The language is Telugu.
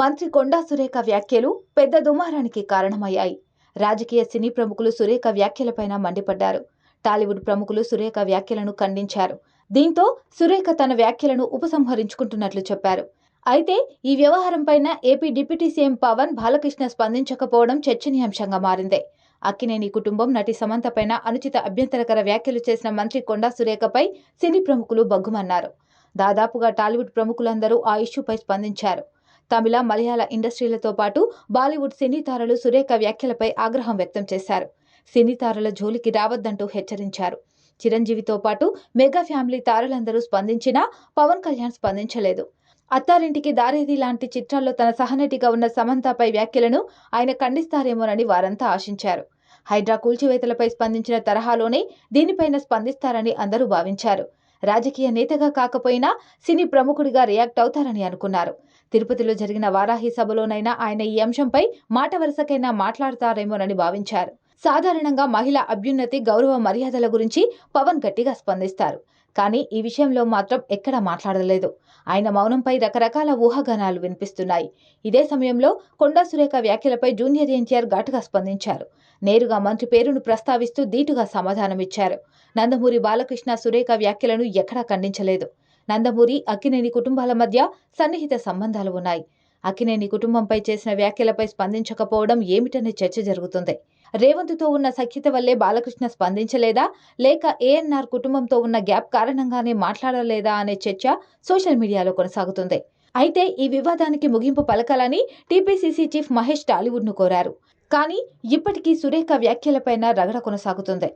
మంత్రి కొండా సురేఖ వ్యాఖ్యలు పెద్ద దుమారానికి కారణమయ్యాయి. రాజకీయ సినీ ప్రముఖులు సురేఖ వ్యాఖ్యలపైన మండిపడ్డారు. టాలీవుడ్ ప్రముఖులు సురేఖ వ్యాఖ్యలను ఖండించారు. దీంతో సురేఖ తన వ్యాఖ్యలను ఉపసంహరించుకుంటున్నట్లు చెప్పారు. అయితే ఈ వ్యవహారంపైన AP deputy CM Pawan Balakrishna స్పందించకపోవడం చర్చనీయాంశంగా మారింది. అక్కినేని కుటుంబం నటి సమంతపైన అనుచిత అభ్యంతరకర వ్యాఖ్యలు చేసిన మంత్రి కొండా సురేఖపై సినీ ప్రముఖులు బగ్గుమన్నారు దాదాపుగా టాలీవుడ్ ప్రముఖులందరూ ఆ ఇష్యూపై స్పందించారు. తమిళ మలయాళ ఇండస్ట్రీలతో పాటు బాలీవుడ్ సినీ తారలు సురేఖ వ్యాఖ్యలపై ఆగ్రహం వ్యక్తం చేశారు. సినీ తారల జోలికి రావద్దంటూ హెచ్చరించారు. చిరంజీవితో పాటు మెగా ఫ్యామిలీ తారలందరూ స్పందించినా పవన్ కళ్యాణ్ స్పందించలేదు. అత్తారింటికి దారేది లాంటి చిత్రాల్లో తన సహనటిగా ఉన్న సమంతపై వ్యాఖ్యలను ఆయన ఖండిస్తారేమోనని వారంతా ఆశించారు. హైడ్రా కూల్చివేతలపై స్పందించిన తరహాలోనే దీనిపైన స్పందిస్తారని అందరూ భావించారు. రాజకీయ నేతగా కాకపోయినా సినీ ప్రముఖుడిగా రియాక్ట్ అవుతారని అనుకున్నారు. తిరుపతిలో జరిగిన వారాహి సభలోనైనా ఆయన ఈ అంశంపై మాట వరుసకైనా మాట్లాడతారేమోనని భావించారు. సాధారణంగా మహిళ అభ్యున్నతి గౌరవ మర్యాదల గురించి పవన్ గట్టిగా స్పందిస్తారు. కానీ ఈ విషయంలో మాత్రం ఎక్కడా మాట్లాడలేదు. ఆయన మౌనంపై రకరకాల ఊహాగానాలు వినిపిస్తున్నాయి. ఇదే సమయంలో కొండా సురేఖ వ్యాఖ్యలపై జూనియర్ ఎన్టీఆర్ ఘాటుగా స్పందించారు. నేరుగా మంత్రి పేరును ప్రస్తావిస్తూ ధీటుగా సమాధానమిచ్చారు. నందమూరి బాలకృష్ణ సురేఖ వ్యాఖ్యలను ఎక్కడా ఖండించలేదు. నందమూరి అక్కినేని కుటుంబాల మధ్య సన్నిహిత సంబంధాలు ఉన్నాయి. అక్కినేని కుటుంబంపై చేసిన వ్యాఖ్యలపై స్పందించకపోవడం ఏమిటనే చర్చ జరుగుతుంది. రేవంత్తో ఉన్న సఖ్యత వల్లే బాలకృష్ణ స్పందించలేదా? లేక ఏఎన్ఆర్ కుటుంబంతో ఉన్న గ్యాప్ కారణంగానే మాట్లాడలేదా అనే చర్చ సోషల్ మీడియాలో కొనసాగుతుంది. అయితే ఈ వివాదానికి ముగింపు పలకాలని టీపీసీసీ చీఫ్ మహేష్ టాలీవుడ్ను కోరారు. కానీ ఇప్పటికీ సురేఖ వ్యాఖ్యలపైన రగడ కొనసాగుతుంది.